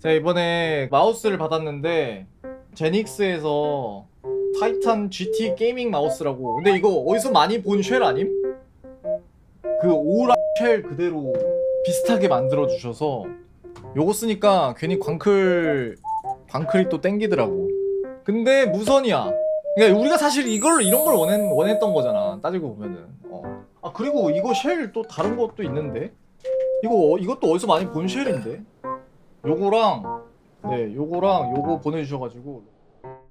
제가 이번에 마우스를 받았는데 제닉스에서 타이탄 GT 게이밍 마우스라고. 근데 이거 어디서 많이 본 쉘 아님? 그 오라 쉘 그대로 비슷하게 만들어 주셔서 요거 쓰니까 괜히 광클 광클이 또 땡기더라고. 근데 무선이야. 그러니까 우리가 사실 이걸 이런 걸 원했, 원했던 거잖아. 따지고 보면은. 어. 아 그리고 이거 쉘 또 다른 것도 있는데? 이거 어- 이것도 어디서 많이 본 쉘인데 요거랑 네 요거랑 요거 보내주셔가지고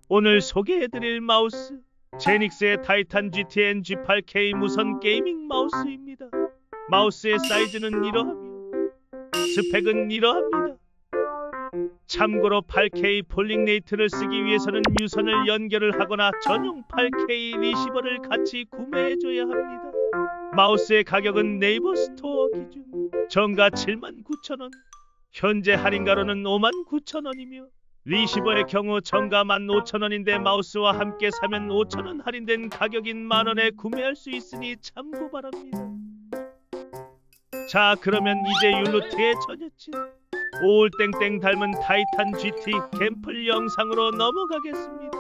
오늘 소개해드릴 마우스 제닉스의 타이탄 GTN G8K 무선 게이밍 마우스입니다. 마우스의 사이즈는 이러하며 스펙은 이러합니다. 참고로 8K 폴링 레이트를 쓰기 위해서는 유선을 연결을 하거나 전용 8K 리시버를 같이 구매해줘야 합니다. 마우스의 가격은 네이버 스토어 기준 정가 79,000원 현재 할인가로는 59,000원이며 리시버의 경우 정가 15,000원인데 마우스와 함께 사면 5,000원 할인된 가격인 만원에 구매할 수 있으니 참고 바랍니다. 자 그러면 이제 율루트의 전여친 오울 땡땡 닮은 타이탄 GT 갬플 영상으로 넘어가겠습니다.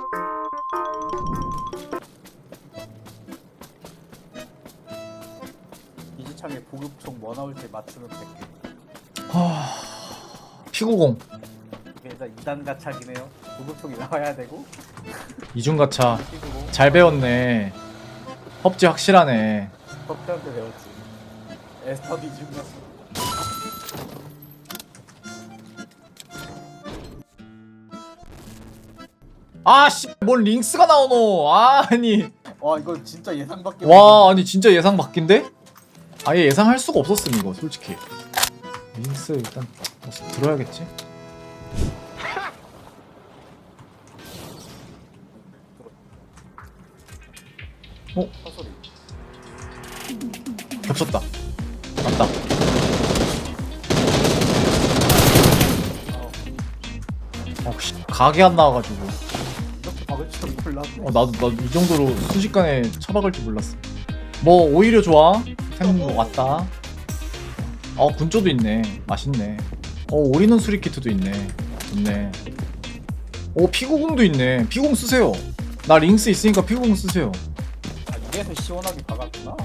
이지창의 보급총 뭐 나올지 맞추면 100개 하... 피구공. 이게 일단 2단 가차기네요. 보급총이 나와야 되고. 이중가차. 잘 배웠네. 펍지 확실하네. 덕태한테 배웠지. 에스터디 중이었어 아씨 뭔 링스가 나오노. 아, 아니. 와 이거 진짜 예상 밖에 와 아니 진짜 예상 바뀐데? 아예 예상할 수가 없었음 이거 솔직히 링스 일단. 뭐 들어야겠지? 헛소리 겹쳤다. 맞다. 어, 어, 씨, 각이 안 나와가지고. 어, 나도 나도 이 정도로 순식간에 처박을 줄 몰랐어. 뭐 오히려 좋아? 템 왔다 어 군조도 있네. 맛있네. 어 오리는 수리키트도 있네. 좋네. 오 피구공도 있네. 피구공 쓰세요. 나 링스 있으니까 피구공 쓰세요. 아 이래서 시원하게 박았구나.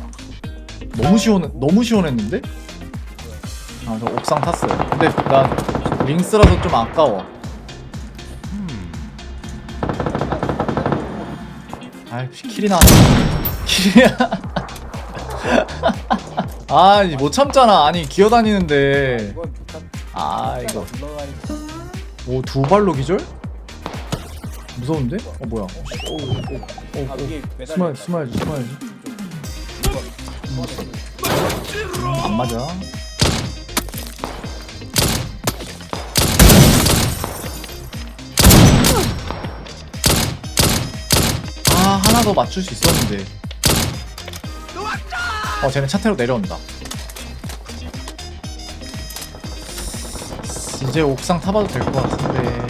너무 시원 너무 시원했는데? 아 저 옥상 탔어요. 근데 난 링스라서 좀 아까워. 아이 킬이 나왔네. 킬이야 아니 못 참잖아. 아니 기어다니는데. 이건 아 이거. 불러가야지 오두 발로 기절? 무서운데? 어 뭐야? 오, 오, 오, 오, 숨어 매달려 숨어야지 숨어야지 안 맞아. 아 하나 더 맞출 수 있었는데 어 쟤네 차 타러 내려온다. 이제 옥상 타봐도 될 것 같은데.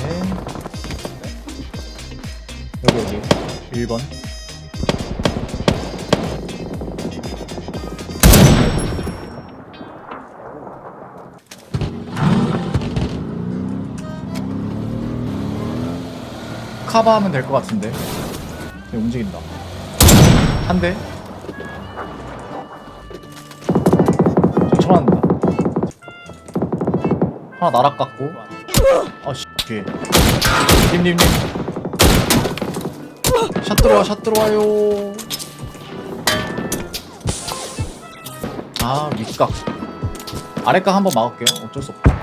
여기 여기. 1번. 카바하면 될 것 같은데. 네, 움직인다. 한 대. 하나 날아갔고. 아씨. 뒤에 님님님. 샷 들어와 샷 들어와요. 아 윗각. 아래각 한번 막을게요. 어쩔 수 없다.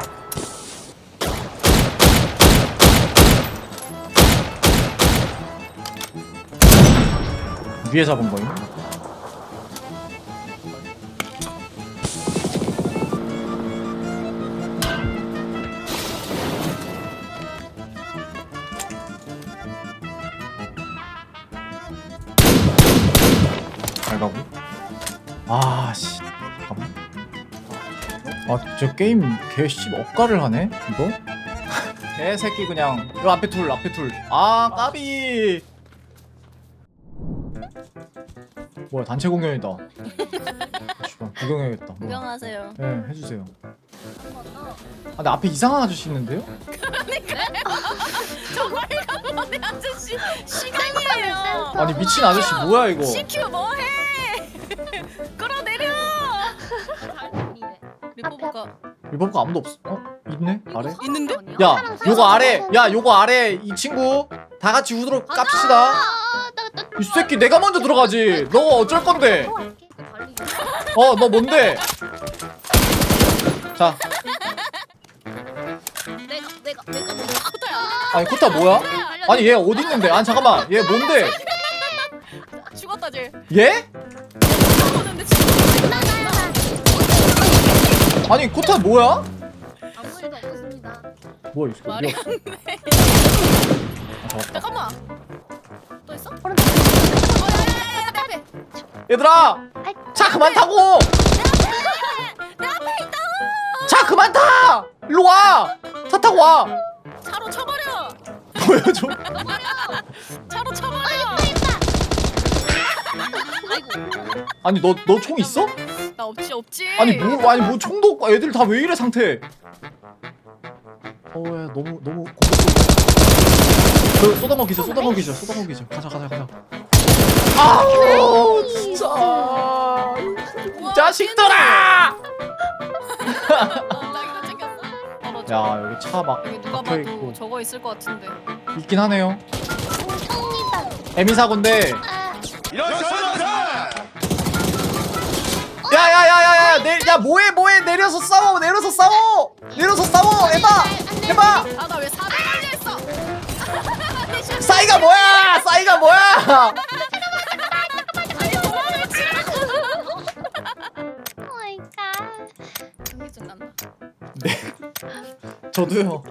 위에 잡은 거임 아씨 잠깐만 아저 게임 개씨 억가를 하네 이거 개새끼 그냥 요 앞에 둘 앞에 둘아 까비 뭐야 단체 공연이다 아, 씨발, 구경해야겠다 뭐. 구경하세요. 네 해주세요 아, 근데 앞에 이상한 아저씨 있는데요? 저 빨간 머리 아저씨 시간이에요. 아니 미친 아저씨 뭐야 이거? CQ 뭐해? 리포브가 리버가 아무도 없어. 어? 있네? 아래? 있는데? 야, 요거 아래. 야, 요거 아래 이 친구 다 같이 후드로 깝시다. 이 새끼 내가 먼저 들어가지. 너 어쩔 건데? 어, 너 뭔데? 자, 내가 내가 내가 뭐 코타야. 아니 코타 뭐야? 아니 얘 어디 있는데? 아니 잠깐만, 얘 뭔데? 죽었다 쟤. 얘? 죽었는데 지금. 아니 코타 뭐야? 아무 일도 없었습니다. 뭐야 이거? 말이 뭐야? 아, 잡았다. 잠깐만. 또 있어? 오른쪽. 얘들아, 차 그만 타고. 차 그만 타. 일로 와. 차 타고 와. 차로 쳐버려. 보여줘. 차로 쳐버려. 아니 너 너 총 있어? 나 없지 없지. 아니 뭐 아니 뭐 총도 없고 애들 다 왜 이래 상태? 어야 너무 너무 공격적이야. 그 쏟아먹기죠 쏟아먹기죠 쏟아먹기죠. 가자 가자 가자. 아우 진짜 이 자식들아! 어, 나 이거 챙겼어. 떨어져. 야 여기 차 막 여기 누가 박혀 봐도 있고 저거 있을 것 같은데. 있긴 하네요. 에미 사고인데. 아, 야야야야야 야 뭐해 뭐해? 내려서 싸워 내려서 싸워! 내려서 싸워! 에바 에바 아나 왜 사대 걸려 있어? 싸이가 뭐야? 싸이가 뭐야? 오 마이 갓. 전기증 난다. 네. 저도요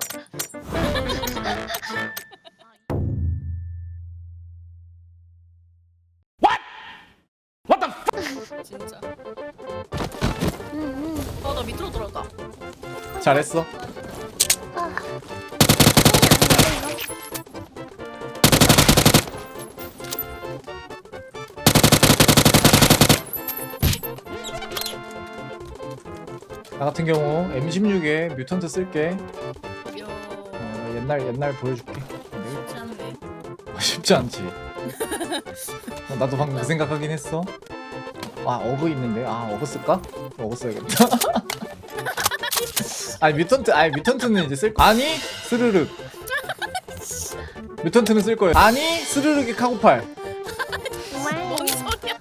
진짜. 음, 음. 어 나 밑으로 들어가. 잘했어 아. 나 같은 경우 M16에 뮤턴트 쓸게. 어, 옛날 옛날 보여줄게 네, 쉽지 않네. 쉽지 않지 어, 나도 방금 그 생각하긴 했어 아 어그 있는데 아 어그 쓸까? 어그 써야겠다 아니 뮤턴트 아니 뮤턴트는 이제 쓸 거 아니 스르륵 뮤턴트는 쓸 거예요 아니 스르륵이 카고팔 정말. 뭔 소리야?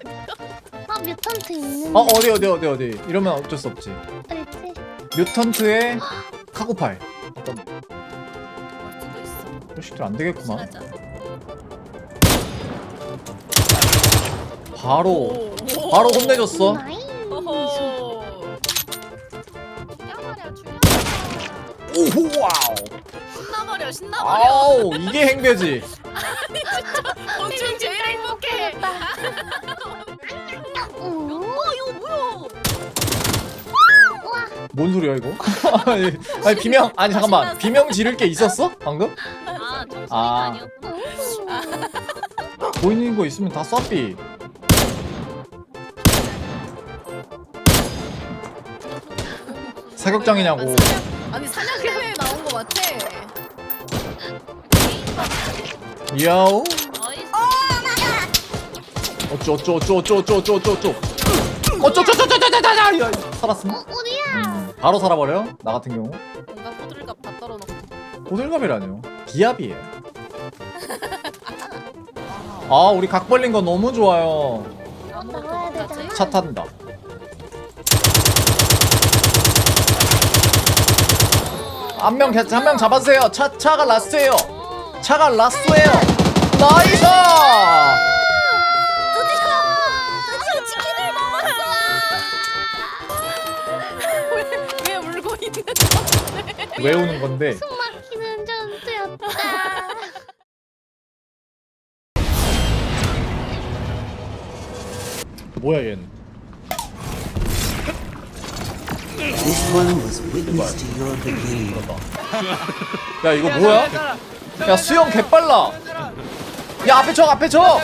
아 뮤턴트 있는데. 어 어디 어디 어디 어디 이러면 어쩔 수 없지 어딨지? 뮤턴트의 카고팔 어떤 할 수도 있어. 표식들 안 되겠구만. 바로 오, 오. 바로 혼내줬어 나이. 어허. 신나버려 죽여. 오호 와우 신나버려 신나버려. 아우 이게 행배지 곤충 제일 행복해. 오. 어 이거 뭐야? 우와. 뭔 소리야 이거 아니, 아니 비명 아니 잠깐만 비명 지를 게 있었어 방금 아 청소기가 아. 아니었구나. 오. 보이는 거 있으면 다 쏴삐 사격장이냐고 아니, 사냥- 아니 사냥개에 나온 거 같아. 야오. 어쩌 어쩌 어쩌 어쩌 어쩌 어쩌 어쩌 어쩌 어쩌 어쩌 어쩌 어쩌 어쩌 살았음 어, 어디야? 바로 살아버려 나 같은 경우 뭔가 호들갑 다 떨어놓고. 호들갑이라뇨 기압이에요 아 우리 각 벌린 거 너무 좋아요 아무것도 나가야 못하지. 되잖아. 차 탄다 한명한명 잡아주세요 차 차가 라스트예요 어. 차가 라스트예요 나이스 드디어 치킨을 먹었어. 왜, 왜 울고 있는 건데? 왜 우는 건데 숨 막히는 전투였다. 뭐야 얘는 This one was witness to your beginning. 야 이거 뭐야 야 수영 개빨라 야 앞에 쳐 앞에 쳐